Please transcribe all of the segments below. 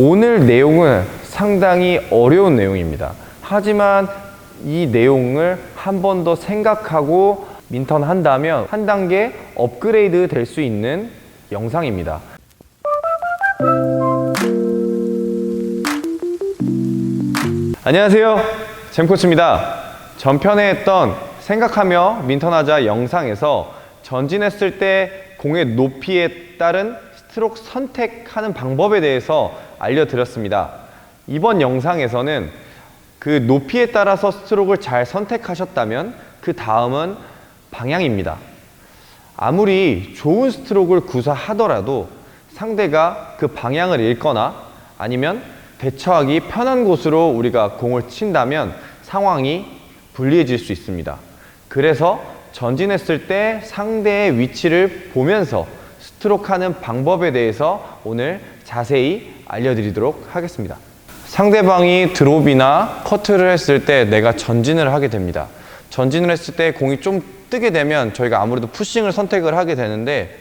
오늘 내용은 상당히 어려운 내용입니다. 하지만 이 내용을 한 번 더 생각하고 민턴 한다면 한 단계 업그레이드 될 수 있는 영상입니다. 안녕하세요. 잼코치입니다. 전편에 했던 생각하며 민턴하자 영상에서 전진했을 때 공의 높이에 따른 스트로크 선택하는 방법에 대해서 알려드렸습니다. 이번 영상에서는 그 높이에 따라서 스트로크를 잘 선택하셨다면 그 다음은 방향입니다. 아무리 좋은 스트로크를 구사하더라도 상대가 그 방향을 잃거나 아니면 대처하기 편한 곳으로 우리가 공을 친다면 상황이 불리해질 수 있습니다. 그래서 전진했을 때 상대의 위치를 보면서 스트로크 하는 방법에 대해서 오늘 자세히 알려드리도록 하겠습니다. 상대방이 드롭이나 커트를 했을 때 내가 전진을 하게 됩니다. 전진을 했을 때 공이 좀 뜨게 되면 저희가 아무래도 푸싱을 선택을 하게 되는데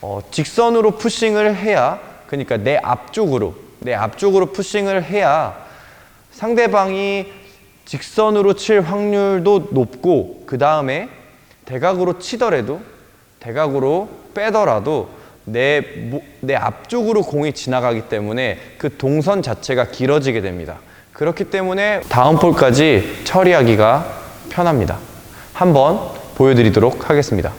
어, 직선으로 푸싱을 해야 그러니까 내 앞쪽으로 내 앞쪽으로 푸싱을 해야 상대방이 직선으로 칠 확률도 높고 그 다음에 대각으로 치더라도 대각으로 빼더라도 내, 모- 내 앞쪽으로 공이 지나가기 때문에 그 동선 자체가 길어지게 됩니다. 그렇기 때문에 다음 볼까지 처리하기가 편합니다. 한번 보여드리도록 하겠습니다.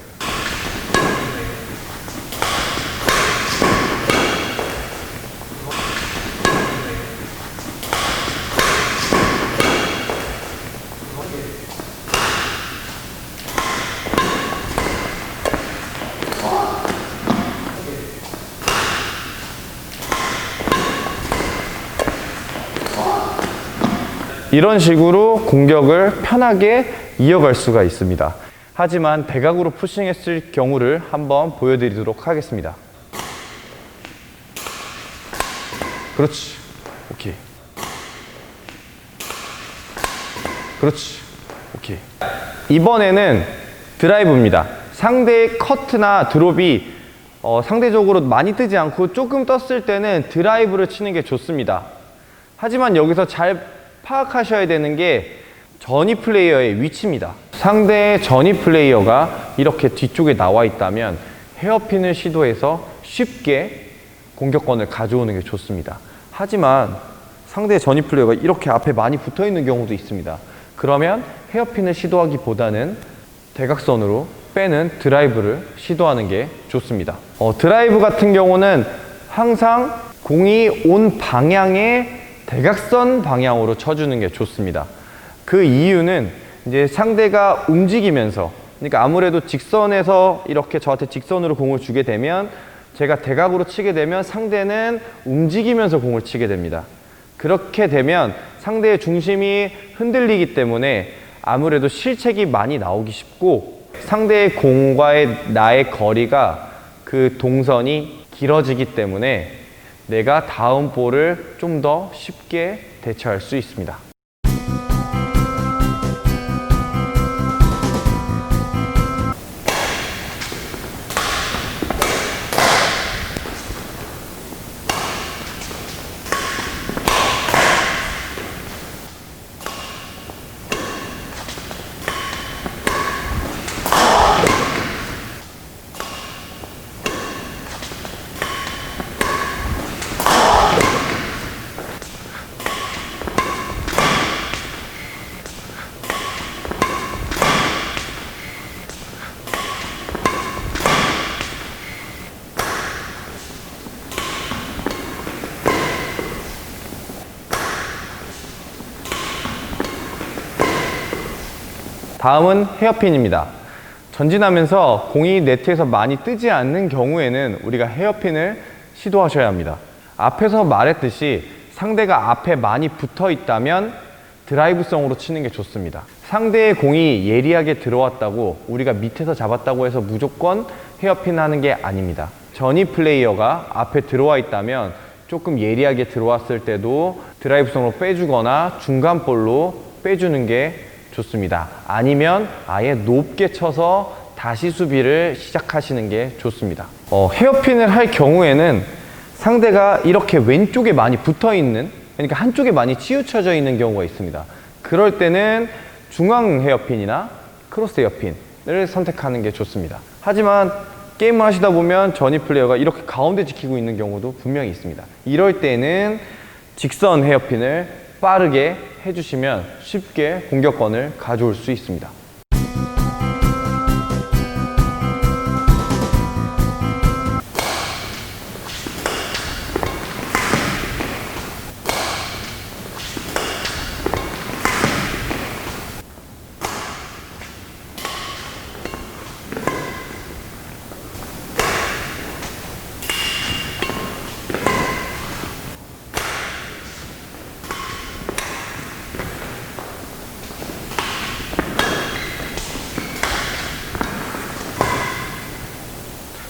이런 식으로 공격을 편하게 이어갈 수가 있습니다. 하지만 대각으로 푸싱했을 경우를 한번 보여드리도록 하겠습니다. 그렇지. 오케이. 그렇지. 오케이. 이번에는 드라이브입니다. 상대의 커트나 드롭이 어, 상대적으로 많이 뜨지 않고 조금 떴을 때는 드라이브를 치는 게 좋습니다. 하지만 여기서 잘 파악하셔야 되는 게 전위 플레이어의 위치입니다. 상대의 전위 플레이어가 이렇게 뒤쪽에 나와 있다면 헤어핀을 시도해서 쉽게 공격권을 가져오는 게 좋습니다. 하지만 상대의 전위 플레이어가 이렇게 앞에 많이 붙어 있는 경우도 있습니다. 그러면 헤어핀을 시도하기보다는 대각선으로 빼는 드라이브를 시도하는 게 좋습니다. 어, 드라이브 같은 경우는 항상 공이 온 방향의 대각선 방향으로 쳐주는 게 좋습니다. 그 이유는 이제 상대가 움직이면서 그러니까 아무래도 직선에서 이렇게 저한테 직선으로 공을 주게 되면 제가 대각으로 치게 되면 상대는 움직이면서 공을 치게 됩니다. 그렇게 되면 상대의 중심이 흔들리기 때문에 아무래도 실책이 많이 나오기 쉽고 상대의 공과의 나의 거리가 그 동선이 길어지기 때문에 내가 다음 볼을 좀 더 쉽게 대처할 수 있습니다. 다음은 헤어핀입니다. 전진하면서 공이 네트에서 많이 뜨지 않는 경우에는 우리가 헤어핀을 시도하셔야 합니다. 앞에서 말했듯이 상대가 앞에 많이 붙어 있다면 드라이브성으로 치는 게 좋습니다. 상대의 공이 예리하게 들어왔다고 우리가 밑에서 잡았다고 해서 무조건 헤어핀 하는 게 아닙니다. 전위 플레이어가 앞에 들어와 있다면 조금 예리하게 들어왔을 때도 드라이브성으로 빼주거나 중간 볼로 빼주는 게 좋습니다. 아니면 아예 높게 쳐서 다시 수비를 시작하시는 게 좋습니다. 어, 헤어핀을 할 경우에는 상대가 이렇게 왼쪽에 많이 붙어 있는 그러니까 한쪽에 많이 치우쳐져 있는 경우가 있습니다. 그럴 때는 중앙 헤어핀이나 크로스 헤어핀을 선택하는 게 좋습니다. 하지만 게임을 하시다 보면 전위 플레이어가 이렇게 가운데 지키고 있는 경우도 분명히 있습니다. 이럴 때는 직선 헤어핀을 빠르게 해주시면 쉽게 공격권을 가져올 수 있습니다.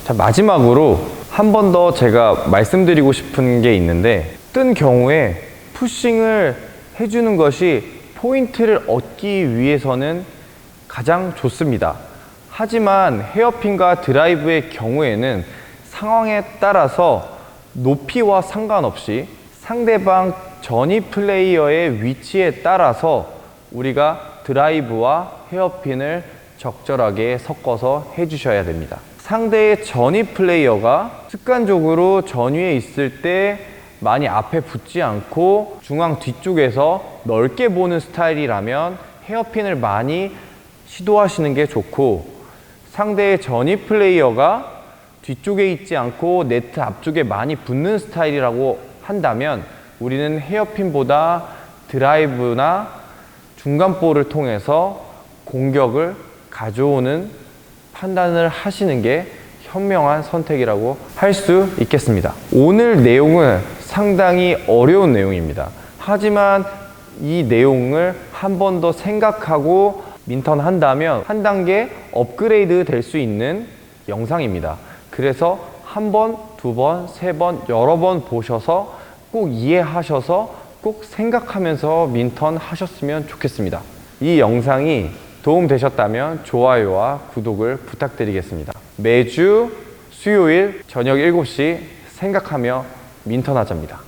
자, 마지막으로 한 번 더 제가 말씀드리고 싶은 게 있는데, 뜬 경우에 푸싱을 해주는 것이 포인트를 얻기 위해서는 가장 좋습니다. 하지만 헤어핀과 드라이브의 경우에는 상황에 따라서 높이와 상관없이 상대방 전위 플레이어의 위치에 따라서 우리가 드라이브와 헤어핀을 적절하게 섞어서 해주셔야 됩니다. 상대의 전위 플레이어가 습관적으로 전위에 있을 때 많이 앞에 붙지 않고 중앙 뒤쪽에서 넓게 보는 스타일이라면 헤어핀을 많이 시도하시는 게 좋고 상대의 전위 플레이어가 뒤쪽에 있지 않고 네트 앞쪽에 많이 붙는 스타일이라고 한다면 우리는 헤어핀보다 드라이브나 중간볼을 통해서 공격을 가져오는 판단을 하시는 게 현명한 선택이라고 할 수 있겠습니다. 오늘 내용은 상당히 어려운 내용입니다. 하지만 이 내용을 한 번 더 생각하고 민턴 한다면 한 단계 업그레이드 될 수 있는 영상입니다. 그래서 한 번, 두 번, 세 번, 여러 번 보셔서 꼭 이해하셔서 꼭 생각하면서 민턴 하셨으면 좋겠습니다. 이 영상이 도움 되셨다면 좋아요와 구독을 부탁드리겠습니다. 매주 수요일 저녁 7시 생각하며 민턴하자입니다.